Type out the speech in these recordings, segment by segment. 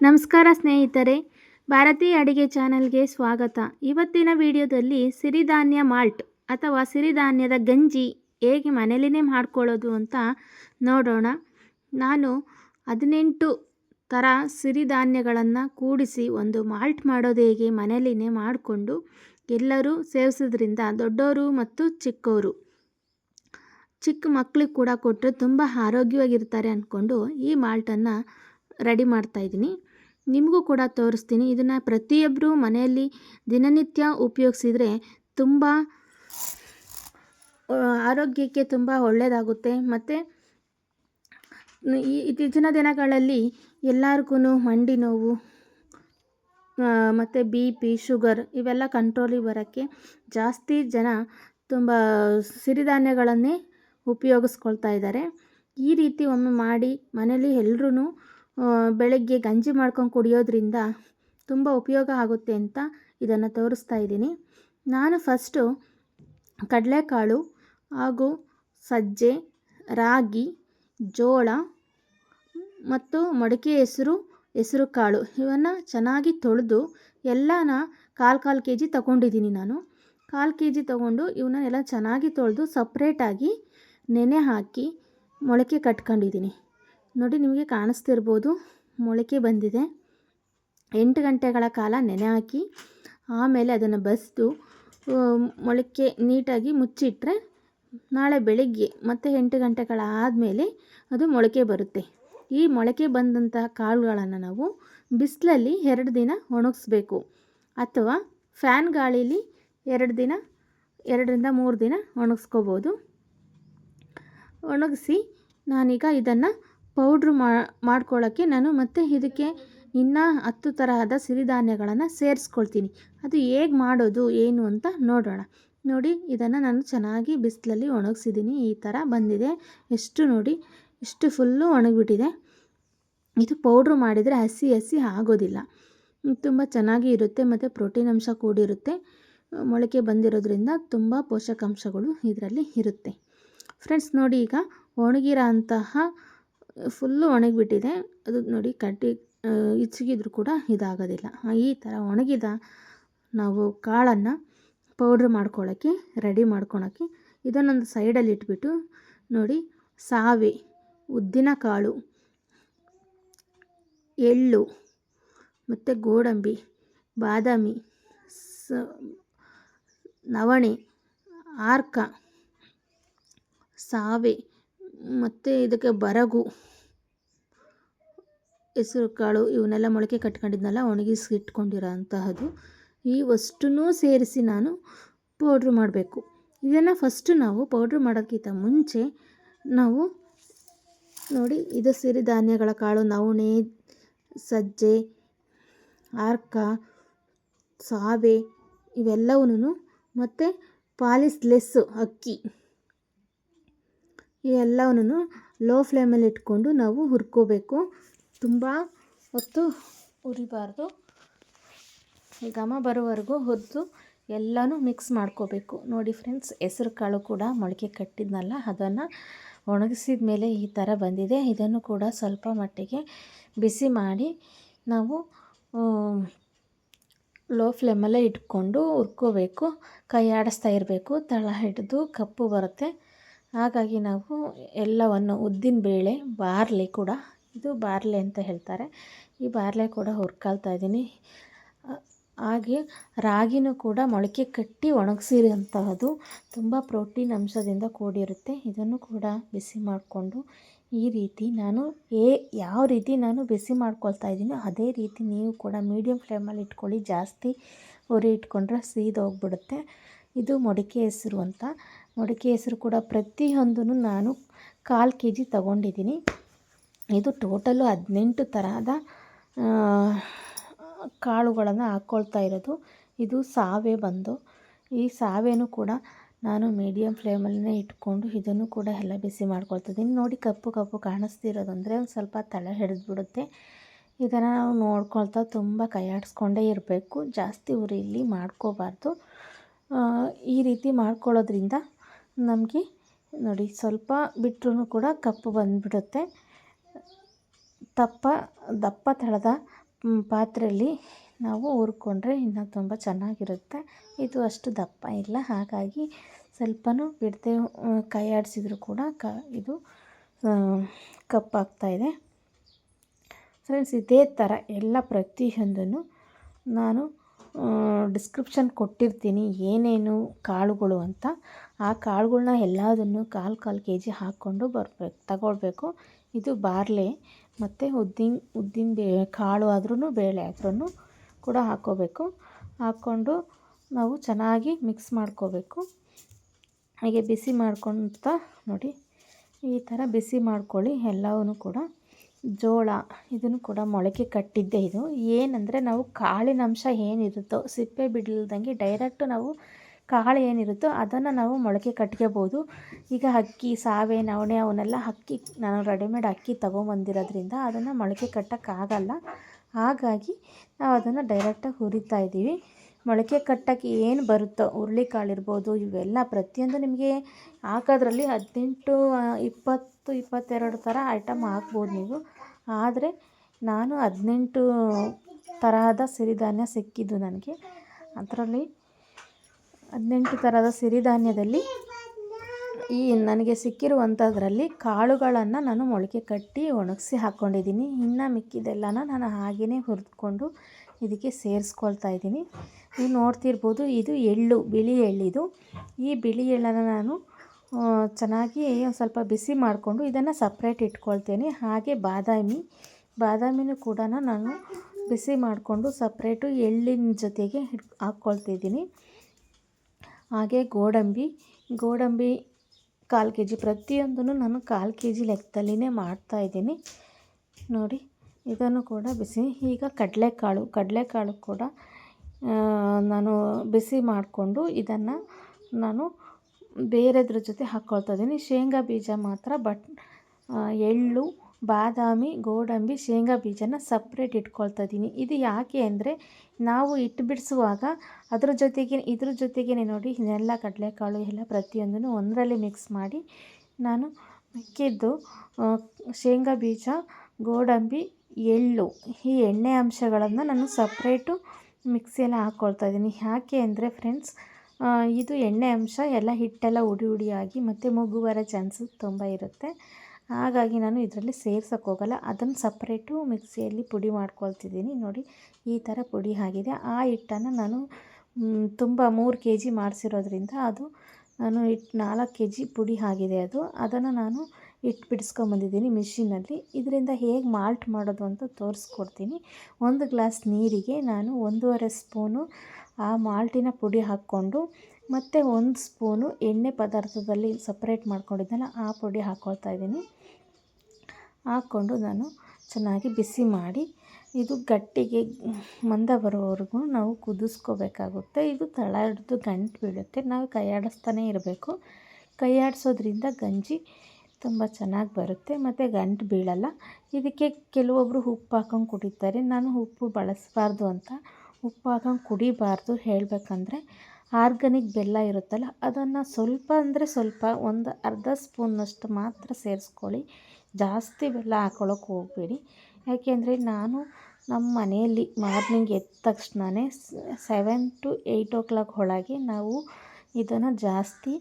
ನಮಸ್ಕಾರ ಸ್ನೇಹಿತರೆ ಭಾರತೀಯ ಅಡಿಗೆ ಚಾನಲ್ಗೆ ಸ್ವಾಗತ. ಇವತ್ತಿನ ವಿಡಿಯೋದಲ್ಲಿ ಸಿರಿಧಾನ್ಯ ಮಾಲ್ಟ್ ಅಥವಾ ಸಿರಿಧಾನ್ಯದ ಗಂಜಿ ಹೇಗೆ ಮನೇಲಿನೇ ಮಾಡ್ಕೊಳ್ಳೋದು ಅಂತ ನೋಡೋಣ. ನಾನು ಹದಿನೆಂಟು ಥರ ಸಿರಿಧಾನ್ಯಗಳನ್ನು ಕೂಡಿಸಿ ಒಂದು ಮಾಲ್ಟ್ ಮಾಡೋದು ಹೇಗೆ ಮನೇಲಿನೇ ಮಾಡಿಕೊಂಡು ಎಲ್ಲರೂ ಸೇವಿಸೋದ್ರಿಂದ ದೊಡ್ಡವರು ಮತ್ತು ಚಿಕ್ಕವರು ಚಿಕ್ಕ ಮಕ್ಕಳಿಗೆ ಕೂಡ ಕೊಟ್ಟರೆ ತುಂಬ ಆರೋಗ್ಯವಾಗಿರ್ತಾರೆ ಅಂದ್ಕೊಂಡು ಈ ಮಾಲ್ಟನ್ನು ರೆಡಿ ಮಾಡ್ತಾಯಿದ್ದೀನಿ ನಿಮಗೂ ಕೂಡ ತೋರಿಸ್ತೀನಿ. ಇದನ್ನು ಪ್ರತಿಯೊಬ್ಬರು ಮನೆಯಲ್ಲಿ ದಿನನಿತ್ಯ ಉಪಯೋಗಿಸಿದರೆ ತುಂಬ ಆರೋಗ್ಯಕ್ಕೆ ತುಂಬ ಒಳ್ಳೆಯದಾಗುತ್ತೆ ಮತ್ತು, ಈ, ಇತ್ತೀಚಿನ ದಿನಗಳಲ್ಲಿ ಎಲ್ಲರಿಗೂ ಮಂಡಿ ನೋವು ಮತ್ತು ಬಿ ಪಿ, ಶುಗರ್ ಇವೆಲ್ಲ ಕಂಟ್ರೋಲಿಗೆ ಬರೋಕ್ಕೆ ಜಾಸ್ತಿ ಜನ ತುಂಬ ಸಿರಿಧಾನ್ಯಗಳನ್ನೇ ಉಪಯೋಗಿಸ್ಕೊಳ್ತಾ ಇದ್ದಾರೆ. ಈ ರೀತಿ ಒಮ್ಮೆ ಮಾಡಿ ಮನೇಲಿ ಎಲ್ರೂ ಬೆಳಗ್ಗೆ ಗಂಜಿ ಮಾಡ್ಕೊಂಡು ಕುಡಿಯೋದ್ರಿಂದ ತುಂಬ ಉಪಯೋಗ ಆಗುತ್ತೆ ಅಂತ ಇದನ್ನು ತೋರಿಸ್ತಾ ಇದ್ದೀನಿ. ನಾನು ಫಸ್ಟು ಕಡಲೆಕಾಳು ಹಾಗೂ ಸಜ್ಜೆ, ರಾಗಿ, ಜೋಳ ಮತ್ತು ಮಡಿಕೆ ಹೆಸರು ಹೆಸರು ಕಾಳು ಇವನ್ನು ಚೆನ್ನಾಗಿ ತೊಳೆದು ಎಲ್ಲನ ಕಾಲು ಕಾಲು ಕೆ ಜಿ ತಗೊಂಡಿದ್ದೀನಿ ನಾನು. ಕಾಲು ಕೆ ಜಿ ತೊಗೊಂಡು ಇವನ್ನೆಲ್ಲ ಚೆನ್ನಾಗಿ ತೊಳೆದು ಸಪ್ರೇಟಾಗಿ ನೆನೆ ಹಾಕಿ ಮೊಳಕೆ ಕಟ್ಕೊಂಡಿದ್ದೀನಿ. ನೋಡಿ ನಿಮಗೆ ಕಾಣಿಸ್ತಿರ್ಬೋದು. ಮೊಳಕೆ ಬಂದಿದೆ. ಎಂಟು ಗಂಟೆಗಳ ಕಾಲ ನೆನೆ ಹಾಕಿ, ಆಮೇಲೆ ಅದನ್ನು ಬಸಿದು ಮೊಳಕೆ ನೀಟಾಗಿ ಮುಚ್ಚಿಟ್ರೆ ನಾಳೆ ಬೆಳಿಗ್ಗೆ ಮತ್ತು ಎಂಟು ಗಂಟೆಗಳ ಆದಮೇಲೆ ಅದು ಮೊಳಕೆ ಬರುತ್ತೆ. ಈ ಮೊಳಕೆ ಬಂದಂತಹ ಕಾಳುಗಳನ್ನು ನಾವು ಬಿಸಿಲಲ್ಲಿ ಎರಡು ದಿನ ಒಣಗಿಸ್ಬೇಕು. ಅಥವಾ ಫ್ಯಾನ್ ಗಾಳೀಲಿ ಎರಡು ದಿನ, ಎರಡರಿಂದ ಮೂರು ದಿನ ಒಣಗಿಸ್ಕೋಬೋದು. ಒಣಗಿಸಿ ನಾನೀಗ ಇದನ್ನು ಪೌಡ್ರು ಮಾಡ್ಕೊಳ್ಳೋಕ್ಕೆ ನಾನು ಮತ್ತೆ ಇದಕ್ಕೆ ಇನ್ನೂ ಹತ್ತು ತರಹದ ಸಿರಿಧಾನ್ಯಗಳನ್ನು ಸೇರಿಸ್ಕೊಳ್ತೀನಿ. ಅದು ಹೇಗೆ ಮಾಡೋದು, ಏನು ಅಂತ ನೋಡೋಣ. ನೋಡಿ, ಇದನ್ನು ನಾನು ಚೆನ್ನಾಗಿ ಬಿಸಿಲಲ್ಲಿ ಒಣಗಿಸಿದ್ದೀನಿ ಈ ಥರ ಬಂದಿದೆ. ಎಷ್ಟು ನೋಡಿ, ಎಷ್ಟು ಫುಲ್ಲು ಒಣಗಿಬಿಟ್ಟಿದೆ. ಇದು ಪೌಡ್ರು ಮಾಡಿದರೆ ಹಸಿ ಹಸಿ ಆಗೋದಿಲ್ಲ. ತುಂಬ ಚೆನ್ನಾಗಿ ಇರುತ್ತೆ ಮತ್ತು ಪ್ರೋಟೀನ್ ಅಂಶ ಕೂಡಿರುತ್ತೆ. ಮೊಳಕೆ ಬಂದಿರೋದ್ರಿಂದ ತುಂಬ ಪೋಷಕಾಂಶಗಳು ಇದರಲ್ಲಿ ಇರುತ್ತೆ. ಫ್ರೆಂಡ್ಸ್, ನೋಡಿ ಈಗ ಒಣಗಿರೋ ಅಂತಹ ಫುಲ್ಲು ಒಣಗಿಬಿಟ್ಟಿದೆ. ಅದು ನೋಡಿ ಕಡ್ಡಿ ಇಚ್ಚಿಗಿದ್ರು ಕೂಡ ಇದಾಗೋದಿಲ್ಲ. ಈ ಥರ ಒಣಗಿದ ನಾವು ಕಾಳನ್ನು ಪೌಡ್ರ್ ಮಾಡ್ಕೊಳ್ಳೋಕ್ಕೆ ರೆಡಿ ಮಾಡ್ಕೊಳಕ್ಕೆ ಇದನ್ನೊಂದು ಸೈಡಲ್ಲಿ ಇಟ್ಬಿಟ್ಟು ನೋಡಿ ಸಾವಿ, ಉದ್ದಿನ ಕಾಳು, ಎಳ್ಳು ಮತ್ತು ಗೋಡಂಬಿ, ಬಾದಾಮಿ, ಸ, ನವಣೆ, ಆರ್ಕ, ಸಾವೆ ಮತ್ತು ಇದಕ್ಕೆ ಬರಗು. ಹೆಸರು, ಕಾಳು ಇವನ್ನೆಲ್ಲ ಮೊಳಕೆ ಕಟ್ಕೊಂಡಿದ್ನಲ್ಲ ಒಣಗಿಸಿ ಇಟ್ಕೊಂಡಿರೋ ಅಂತಹದು ಈ ವಸ್ತುನೂ ಸೇರಿಸಿ ನಾನು ಪೌಡ್ರ್ ಮಾಡಬೇಕು. ಇದನ್ನು ಫಸ್ಟು ನಾವು ಪೌಡ್ರ್ ಮಾಡೋಕ್ಕಿಂತ ಮುಂಚೆ ನಾವು ನೋಡಿ, ಇದು ಸಿರಿಧಾನ್ಯಗಳ ಕಾಳು, ನವಣೆ, ಸಜ್ಜೆ, ಆರ್ಕ, ಸಾವೆ ಇವೆಲ್ಲವೂ ಮತ್ತು ಪಾಲಿಸ್ಲೆಸ್ಸು ಅಕ್ಕಿ. ಈ ಎಲ್ಲವನ್ನು ಲೋ ಫ್ಲೇಮಲ್ಲಿ ಇಟ್ಕೊಂಡು ನಾವು ಹುರ್ಕೋಬೇಕು. ತುಂಬ ಹೊತ್ತು ಹುರಿಬಾರ್ದು. ಘಮ ಬರೋವರೆಗೂ ಹೊದ್ದು ಎಲ್ಲನೂ ಮಿಕ್ಸ್ ಮಾಡ್ಕೋಬೇಕು. ನೋಡಿ ಫ್ರೆಂಡ್ಸ್ ಹೆಸರು ಕಾಳು ಕೂಡ ಮೊಳಕೆ ಕಟ್ಟಿದ್ನಲ್ಲ, ಅದನ್ನು ಒಣಗಿಸಿದ ಮೇಲೆ ಈ ಥರ ಬಂದಿದೆ. ಇದನ್ನು ಕೂಡ ಸ್ವಲ್ಪ ಮಟ್ಟಿಗೆ ಬಿಸಿ ಮಾಡಿ ನಾವು ಲೋ ಫ್ಲೇಮಲ್ಲೇ ಇಟ್ಕೊಂಡು ಹುರ್ಕೋಬೇಕು. ಕೈ ಆಡಿಸ್ತಾ ಇರಬೇಕು. ತಳ ಹಿಡಿದು ಕಪ್ಪು ಬರುತ್ತೆ. ಹಾಗಾಗಿ ನಾವು ಎಲ್ಲವನ್ನು ಉದ್ದಿನ ಬೇಳೆ, ಬಾರ್ಲಿ ಕೂಡ, ಇದು ಬಾರ್ಲೆ ಅಂತ ಹೇಳ್ತಾರೆ. ಈ ಬಾರ್ಲೆ ಕೂಡ ಹುರ್ಕೊಳ್ತಾ ಇದ್ದೀನಿ. ಹಾಗೆ ರಾಗಿನೂ ಕೂಡ ಮೊಳಕೆ ಕಟ್ಟಿ ಒಣಗಿಸಿರುವಂತಹದ್ದು ತುಂಬ ಪ್ರೋಟೀನ್ ಅಂಶದಿಂದ ಕೂಡಿರುತ್ತೆ. ಇದನ್ನು ಕೂಡ ಬಿಸಿ ಮಾಡಿಕೊಂಡು ಈ ರೀತಿ ನಾನು ಏ ಯಾವ ರೀತಿ ನಾನು ಬಿಸಿ ಮಾಡ್ಕೊಳ್ತಾ ಇದ್ದೀನೋ ಅದೇ ರೀತಿ ನೀವು ಕೂಡ ಮೀಡಿಯಮ್ ಫ್ಲೇಮಲ್ಲಿ ಇಟ್ಕೊಳ್ಳಿ. ಜಾಸ್ತಿ ಉರಿ ಇಟ್ಕೊಂಡ್ರೆ ಸೀದೋಗ್ಬಿಡುತ್ತೆ. ಇದು ಮೊಡಿಕೆ ಹೆಸರು ಅಂತ. ಮೊಡಿಕೆ ಹೆಸರು ಕೂಡ ಪ್ರತಿಯೊಂದೂ ನಾನು ಕಾಲು ಕೆ ಜಿ ತಗೊಂಡಿದ್ದೀನಿ. ಇದು ಟೋಟಲು ಹದಿನೆಂಟು ತರಹದ ಕಾಳುಗಳನ್ನು ಹಾಕ್ಕೊಳ್ತಾ ಇರೋದು. ಇದು ಸಾವೆ ಬಂದು. ಈ ಸಾವೆನೂ ಕೂಡ ನಾನು ಮೀಡಿಯಮ್ ಫ್ಲೇಮಲ್ಲೇ ಇಟ್ಕೊಂಡು ಇದನ್ನು ಕೂಡ ಎಲ್ಲ ಬಿಸಿ ಮಾಡ್ಕೊಳ್ತಿದ್ದೀನಿ. ನೋಡಿ ಕಪ್ಪು ಕಪ್ಪು ಕಾಣಿಸ್ತಿರೋದು ಅಂದರೆ ಒಂದು ಸ್ವಲ್ಪ ತಲೆ ಹಿಡಿದ್ಬಿಡುತ್ತೆ. ಇದನ್ನು ನಾವು ನೋಡ್ಕೊಳ್ತಾ ತುಂಬ ಕೈಯಾಡಿಸ್ಕೊಂಡೇ ಇರಬೇಕು. ಜಾಸ್ತಿ ಉರಿಯಲ್ಲಿ ಮಾಡ್ಕೋಬಾರ್ದು. ಈ ರೀತಿ ಮಾಡ್ಕೊಳ್ಳೋದ್ರಿಂದ ನಮಗೆ ನೋಡಿ ಸ್ವಲ್ಪ ಬಿಟ್ಟರೂ ಕೂಡ ಕಪ್ಪು ಬಂದುಬಿಡುತ್ತೆ. ದಪ್ಪ ದಪ್ಪ ತಳದ ಪಾತ್ರೆಯಲ್ಲಿ ನಾವು ಹುರ್ಕೊಂಡ್ರೆ ಇನ್ನೂ ತುಂಬ ಚೆನ್ನಾಗಿರುತ್ತೆ. ಇದು ಅಷ್ಟು ದಪ್ಪ ಇಲ್ಲ, ಹಾಗಾಗಿ ಸ್ವಲ್ಪನೂ ಬಿಡದೆ ಕೈ ಆಡಿಸಿದ್ರು ಕೂಡ ಕ, ಇದು ಕಪ್ಪಾಗ್ತಾಯಿದೆ ಫ್ರೆಂಡ್ಸ್, ಇದೇ ಥರ ಎಲ್ಲ ಪ್ರತಿಯೊಂದನ್ನು ನಾನು ಡಿಸ್ಕ್ರಿಪ್ಷನ್ ಕೊಟ್ಟಿರ್ತೀನಿ. ಏನೇನು ಕಾಳುಗಳು ಅಂತ. ಆ ಕಾಳುಗಳ್ನ ಎಲ್ಲದನ್ನು ಕಾಲು ಕಾಲು ಕೆ ಜಿ ಹಾಕ್ಕೊಂಡು ಬರಬೇಕು, ತಗೊಳ್ಬೇಕು. ಇದು ಬಾರ್ಲೆ, ಮತ್ತು ಉದ್ದಿನ ಉದ್ದಿನ ಬೇ, ಕಾಳು ಆದ್ರೂ ಬೇಳೆ ಆದ್ರೂ ಕೂಡ ಹಾಕ್ಕೋಬೇಕು. ಹಾಕ್ಕೊಂಡು ನಾವು ಚೆನ್ನಾಗಿ ಮಿಕ್ಸ್ ಮಾಡ್ಕೋಬೇಕು. ಹಾಗೆ ಬಿಸಿ ಮಾಡ್ಕೊತ ನೋಡಿ, ಈ ಥರ ಬಿಸಿ ಮಾಡ್ಕೊಳ್ಳಿ ಎಲ್ಲವೂ ಕೂಡ. ಜೋಳ, ಇದನ್ನು ಕೂಡ ಮೊಳಕೆ ಕಟ್ಟಿದ್ದೆ ಇದು. ಏನಂದರೆ ನಾವು ಕಾಳಿನ ಅಂಶ ಏನಿರುತ್ತೋ, ಸಿಪ್ಪೆ ಬಿಡಲ್ದಂಗೆ ಡೈರೆಕ್ಟು ನಾವು ಕಾಳು ಏನಿರುತ್ತೋ ಅದನ್ನು ನಾವು ಮೊಳಕೆ ಕಟ್ಕೋಬೋದು. ಈಗ ಅಕ್ಕಿ, ಸಾವೆ, ನವಣೆ ಅವನ್ನೆಲ್ಲ ಅಕ್ಕಿ, ನಾನು ರೆಡಿಮೇಡ್ ಅಕ್ಕಿ ತೊಗೊಂಬಂದಿರೋದ್ರಿಂದ ಅದನ್ನು ಮೊಳಕೆ ಕಟ್ಟೋಕ್ಕಾಗಲ್ಲ. ಹಾಗಾಗಿ ನಾವು ಅದನ್ನು ಡೈರೆಕ್ಟಾಗಿ ಹುರಿತಾ ಇದ್ದೀವಿ. ಮೊಳಕೆ ಕಟ್ಟಕ್ಕೆ ಏನು ಬರುತ್ತೋ, ಹುರುಳಿಕಾಳು ಇರ್ಬೋದು, ಇವೆಲ್ಲ ಪ್ರತಿಯೊಂದು ನಿಮಗೆ ಹಾಕೋದ್ರಲ್ಲಿ ಹದಿನೆಂಟು ಇಪ್ಪತ್ತು, ಇಪ್ಪತ್ತೆರಡು ಥರ ಐಟಮ್ ಹಾಕ್ಬೋದು ನೀವು. ಆದರೆ ನಾನು ಹದಿನೆಂಟು ತರಹದ ಸಿರಿಧಾನ್ಯ ಸಿಕ್ಕಿದ್ದು ನನಗೆ. ಅದರಲ್ಲಿ ಹದಿನೆಂಟು ಥರದ ಸಿರಿಧಾನ್ಯದಲ್ಲಿ ಈ ನನಗೆ ಸಿಕ್ಕಿರುವಂಥದ್ರಲ್ಲಿ ಕಾಳುಗಳನ್ನು ನಾನು ಮೊಳಕೆ ಕಟ್ಟಿ ಒಣಗಿಸಿ ಹಾಕ್ಕೊಂಡಿದ್ದೀನಿ ಇನ್ನು ಮಿಕ್ಕಿದ್ದೆಲ್ಲನ ನಾನು ಹಾಗೆಯೇ ಹುರಿದುಕೊಂಡು ಇದಕ್ಕೆ ಸೇರಿಸ್ಕೊಳ್ತಾ ಇದ್ದೀನಿ. ನೀವು ನೋಡ್ತಿರ್ಬೋದು, ಇದು ಎಳ್ಳು, ಬಿಳಿ ಎಳ್ಳಿದು. ಈ ಬಿಳಿ ಎಳ್ಳನ್ನು ನಾನು ಚೆನ್ನಾಗಿ ಒಂದು ಸ್ವಲ್ಪ ಬಿಸಿ ಮಾಡಿಕೊಂಡು ಇದನ್ನು ಸಪ್ರೇಟ್ ಇಟ್ಕೊಳ್ತೇನೆ. ಹಾಗೆ ಬಾದಾಮಿ, ಬಾದಾಮಿನೂ ಕೂಡ ನಾನು ಬಿಸಿ ಮಾಡಿಕೊಂಡು ಸಪ್ರೇಟು ಎಳ್ಳಿನ ಜೊತೆಗೆ ಹಿಡ್ ಹಾಕ್ಕೊಳ್ತಿದ್ದೀನಿ ಹಾಗೆ ಗೋಡಂಬಿ ಗೋಡಂಬಿ ಕಾಲು ಕೆ ಜಿ ಪ್ರತಿಯೊಂದನ್ನು ನಾನು ಕಾಲು ಕೆ ಜಿ ಲೆಕ್ಕದಲ್ಲಿನೇ ಮಾಡ್ತಾಯಿದ್ದೀನಿ ನೋಡಿ, ಇದನ್ನು ಕೂಡ ಬಿಸಿ, ಈಗ ಕಡಲೆಕಾಳು ಕಡಲೆಕಾಳು ಕೂಡ ನಾನು ಬಿಸಿ ಮಾಡಿಕೊಂಡು ಇದನ್ನು ನಾನು ಬೇರೆದ್ರ ಜೊತೆ ಹಾಕ್ಕೊಳ್ತಾ ಇದ್ದೀನಿ. ಶೇಂಗಾ ಬೀಜ ಮಾತ್ರ, ಬಟ್ ಎಳ್ಳು, ಬಾದಾಮಿ, ಗೋಡಂಬಿ, ಶೇಂಗಾ ಬೀಜನ ಸಪ್ರೇಟ್ ಇಟ್ಕೊಳ್ತಾ ಇದ್ದೀನಿ. ಇದು ಯಾಕೆ ಅಂದರೆ, ನಾವು ಇಟ್ಟು ಬಿಡಿಸುವಾಗ ಅದ್ರ ಜೊತೆಗೆ, ಇದ್ರ ಜೊತೆಗೇ ನೋಡಿ ಇದೆಲ್ಲ ಕಡಲೆಕಾಳು ಎಲ್ಲ ಪ್ರತಿಯೊಂದನ್ನು ಒಂದರಲ್ಲಿ ಮಿಕ್ಸ್ ಮಾಡಿ ನಾನು ಮಿಕ್ಕಿದ್ದು ಶೇಂಗಾ ಬೀಜ, ಗೋಡಂಬಿ, ಎಳ್ಳು ಈ ಎಣ್ಣೆ ಅಂಶಗಳನ್ನು ನಾನು ಸಪ್ರೇಟು ಮಿಕ್ಸಿಯಲ್ಲಿ ಹಾಕ್ಕೊಳ್ತಾ ಇದ್ದೀನಿ. ಯಾಕೆ ಅಂದರೆ ಫ್ರೆಂಡ್ಸ್ ಇದು ಎಣ್ಣೆ ಅಂಶ, ಎಲ್ಲ ಹಿಟ್ಟೆಲ್ಲ ಉಡಿ ಉಡಿಯಾಗಿ ಮತ್ತು ಮೊಗ್ಗು ಬರೋ ಚಾನ್ಸಸ್ ತುಂಬ ಇರುತ್ತೆ. ಹಾಗಾಗಿ ನಾನು ಇದರಲ್ಲಿ ಸೇರ್ಸೋಕ್ಕೆ ಹೋಗಲ್ಲ. ಅದನ್ನು ಸಪ್ರೇಟು ಮಿಕ್ಸಿಯಲ್ಲಿ ಪುಡಿ ಮಾಡ್ಕೊಳ್ತಿದ್ದೀನಿ. ನೋಡಿ, ಈ ಥರ ಪುಡಿ ಆಗಿದೆ. ಆ ಹಿಟ್ಟನ್ನು ನಾನು ತುಂಬ ಮೂರು ಕೆ ಜಿ ಮಾಡಿಸಿರೋದ್ರಿಂದ ಅದು ನಾನು ಹಿಟ್ಟು ನಾಲ್ಕು ಕೆ ಜಿ ಪುಡಿ ಆಗಿದೆ ಅದು. ಅದನ್ನು ನಾನು ಹಿಟ್ಟು ಬಿಡಿಸ್ಕೊಂಬಂದಿದ್ದೀನಿ ಮಿಷಿನಲ್ಲಿ. ಇದರಿಂದ ಹೇಗೆ ಮಾಲ್ಟ್ ಮಾಡೋದು ಅಂತ ತೋರಿಸ್ಕೊಡ್ತೀನಿ. ಒಂದು ಗ್ಲಾಸ್ ನೀರಿಗೆ ನಾನು ಒಂದೂವರೆ ಸ್ಪೂನು ಆ ಮಾಲ್ಟಿನ ಪುಡಿ ಹಾಕ್ಕೊಂಡು ಮತ್ತು ಒಂದು ಸ್ಪೂನು ಎಣ್ಣೆ ಪದಾರ್ಥದಲ್ಲಿ ಸಪ್ರೇಟ್ ಮಾಡ್ಕೊಂಡಿದ್ದೆನಲ್ಲ ಆ ಪುಡಿ ಹಾಕ್ಕೊಳ್ತಾ ಇದ್ದೀನಿ. ಹಾಕ್ಕೊಂಡು ನಾನು ಚೆನ್ನಾಗಿ ಬಿಸಿ ಮಾಡಿ ಇದು ಗಟ್ಟಿಗೆ ಮಂದ ಬರೋವರೆಗೂ ನಾವು ಕುದಿಸ್ಕೋಬೇಕಾಗುತ್ತೆ. ಇದು ತಳ ಗಂಟು ಬೀಳುತ್ತೆ. ನಾವು ಕೈಯಾಡಿಸ್ತಾನೆ ಇರಬೇಕು. ಕೈಯಾಡಿಸೋದ್ರಿಂದ ಗಂಜಿ ತುಂಬ ಚೆನ್ನಾಗಿ ಬರುತ್ತೆ. ಮತ್ತು ಗಂಟು ಬೀಳಲ್ಲ. ಇದಕ್ಕೆ ಕೆಲವೊಬ್ಬರು ಉಪ್ಪು ಹಾಕೊಂಡು ಕುಡಿತಾರೆ. ನಾನು ಉಪ್ಪು ಬಳಸಬಾರ್ದು ಅಂತ ಉಪ್ಪು ಹಾಕೊಂಡು ಕುಡಿಬಾರ್ದು ಹೇಳಬೇಕಂದ್ರೆ ಆರ್ಗಾನಿಕ್ ಬೆಲ್ಲ ಇರುತ್ತಲ್ಲ, ಅದನ್ನು ಸ್ವಲ್ಪ ಅಂದರೆ ಸ್ವಲ್ಪ ಒಂದು ಅರ್ಧ ಸ್ಪೂನಷ್ಟು ಮಾತ್ರ ಸೇರಿಸ್ಕೊಳ್ಳಿ. ಜಾಸ್ತಿ ಬೆಲ್ಲ ಹಾಕೊಳ್ಳೋಕೆ ಹೋಗಬೇಡಿ. ಯಾಕೆಂದರೆ ನಾನು ನಮ್ಮ ಮನೆಯಲ್ಲಿ ಮಾರ್ನಿಂಗ್ ಎದ್ದ ತಕ್ಷಣವೇ seven to eight o'clock ಒಳಗೆ ನಾವು ಇದನ್ನು ಜಾಸ್ತಿ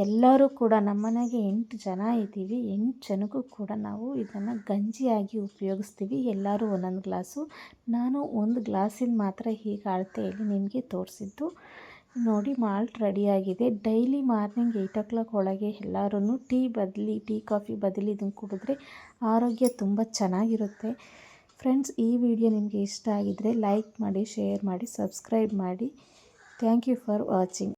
ಎಲ್ಲರೂ ಕೂಡ ನಮ್ಮ ಮನೆಗೆ ಎಂಟು ಜನ ಇದ್ದೀವಿ, ಎಂಟು ಜನಕ್ಕೂ ಕೂಡ ನಾವು ಇದನ್ನು ಗಂಜಿಯಾಗಿ ಉಪಯೋಗಿಸ್ತೀವಿ. ಎಲ್ಲರೂ ಒಂದೊಂದು ಗ್ಲಾಸು. ನಾನು ಒಂದು ಗ್ಲಾಸಿನ ಮಾತ್ರ ಹೀಗೆ ಅಳತೆಯಲ್ಲಿ ನಿಮಗೆ ತೋರಿಸಿದ್ದು. ನೋಡಿ ಮಾಲ್ಟ್ ರೆಡಿಯಾಗಿದೆ daily morning eight o'clock ಒಳಗೆ ಎಲ್ಲರೂ ಟೀ ಬದಲಿ, ಟೀ ಕಾಫಿ ಬದಲಿ ಇದನ್ನು ಕುಡಿದ್ರೆ ಆರೋಗ್ಯ ತುಂಬ ಚೆನ್ನಾಗಿರುತ್ತೆ. ಫ್ರೆಂಡ್ಸ್ ಈ ವಿಡಿಯೋ ನಿಮಗೆ ಇಷ್ಟ ಆಗಿದ್ದರೆ ಲೈಕ್ ಮಾಡಿ ಶೇರ್ ಮಾಡಿ ಸಬ್ಸ್ಕ್ರೈಬ್ ಮಾಡಿ. Thank you for watching